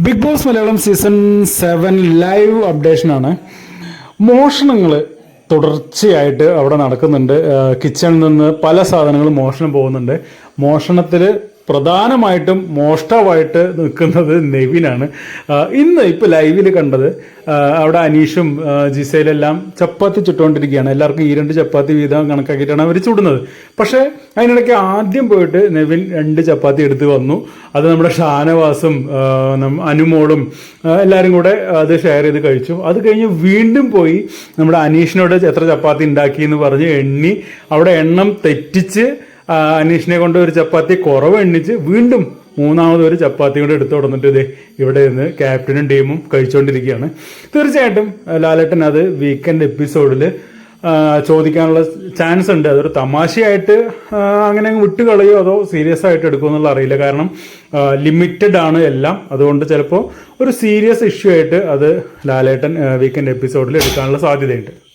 Big Boss Malayalam season seven live അപ്ഡേഷനാണ്. മോഷണങ്ങൾ തുടർച്ചയായിട്ട് അവിടെ നടക്കുന്നുണ്ട്. കിച്ചണിൽ നിന്ന് പല സാധനങ്ങളും മോഷണം പോകുന്നുണ്ട്. മോഷണത്തിൽ പ്രധാനമായിട്ടും മോഷ്ടാവായിട്ട് നിൽക്കുന്നത് നെവിനാണ്. ഇന്ന് ഇപ്പോൾ ലൈവിൽ കണ്ടത് അവിടെ അനീഷും ജിസയിലെല്ലാം ചപ്പാത്തി ചുട്ടുകൊണ്ടിരിക്കുകയാണ് എല്ലാവർക്കും ഈ രണ്ട് ചപ്പാത്തി വീതം കണക്കാക്കിയിട്ടാണ് അവർ ചുടുന്നത്. പക്ഷേ അതിനിടയ്ക്ക് ആദ്യം പോയിട്ട് നെവിൻ രണ്ട് ചപ്പാത്തി എടുത്ത് വന്നു. അത് നമ്മുടെ ഷാനവാസും അനുമോളും എല്ലാവരും കൂടെ അത് ഷെയർ ചെയ്ത് കഴിച്ചു. അത് കഴിഞ്ഞ് വീണ്ടും പോയി നമ്മുടെ അനീഷിനോട് എത്ര ചപ്പാത്തി ഉണ്ടാക്കി എന്ന് പറഞ്ഞ് എണ്ണി അവിടെ എണ്ണം തെറ്റിച്ച് അനീഷിനെ കൊണ്ട് ഒരു ചപ്പാത്തി കുറവ് എണ്ണിച്ച് വീണ്ടും മൂന്നാമത് ഒരു ചപ്പാത്തി കൂടെ എടുത്തു കൊടുത്തിട്ട് ഇതേ ഇവിടെ നിന്ന് ക്യാപ്റ്റനും ടീമും കഴിച്ചുകൊണ്ടിരിക്കുകയാണ് തീർച്ചയായിട്ടും ലാലേട്ടൻ അത് വീക്കെൻഡ് എപ്പിസോഡിൽ ചോദിക്കാനുള്ള ചാൻസ് ഉണ്ട്. അതൊരു തമാശയായിട്ട് അങ്ങനെ അങ്ങ് വിട്ട് കളയോ അതോ സീരിയസ് ആയിട്ട് എടുക്കുമോ എന്നുള്ള അറിയില്ല. കാരണം ലിമിറ്റഡ് ആണ് എല്ലാം. അതുകൊണ്ട് ചിലപ്പോൾ ഒരു സീരിയസ് ഇഷ്യൂ ആയിട്ട് അത് ലാലേട്ടൻ വീക്കെൻഡ് എപ്പിസോഡിൽ എടുക്കാനുള്ള സാധ്യതയുണ്ട്.